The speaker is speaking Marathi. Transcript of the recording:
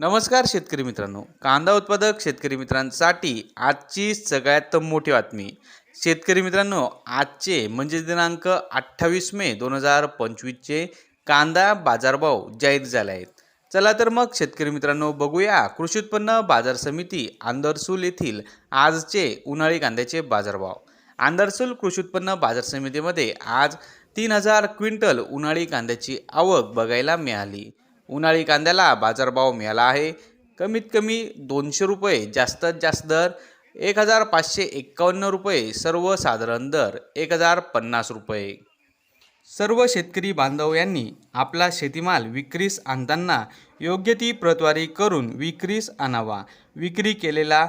नमस्कार शेतकरी मित्रांनो. कांदा उत्पादक शेतकरी मित्रांसाठी आजची सगळ्यात मोठी बातमी. शेतकरी मित्रांनो आजचे म्हणजे दिनांक अठ्ठावीस मे दोन हजार पंचवीसचे कांदा बाजारभाव जाहीर झाले आहेत. चला तर मग शेतकरी मित्रांनो बघूया कृषी उत्पन्न बाजार समिती आंदरसूल येथील आजचे उन्हाळी कांद्याचे बाजारभाव. आंदरसूल कृषी उत्पन्न बाजार समितीमध्ये आज तीन हजार क्विंटल उन्हाळी कांद्याची आवक बघायला मिळाली. उन्हाळी कांद्याला बाजारभाव मिळाला आहे. कमीत कमी दोनशे रुपये जास्तीत जास्त दर एक हजार पाचशे एक्कावन्न रुपये सर्वसाधारण दर एक हजार पन्नास रुपये. सर्व शेतकरी बांधव यांनी आपला शेतीमाल विक्रीस आणताना योग्य ती प्रतवारी करून विक्रीस आणावा. विक्री केलेला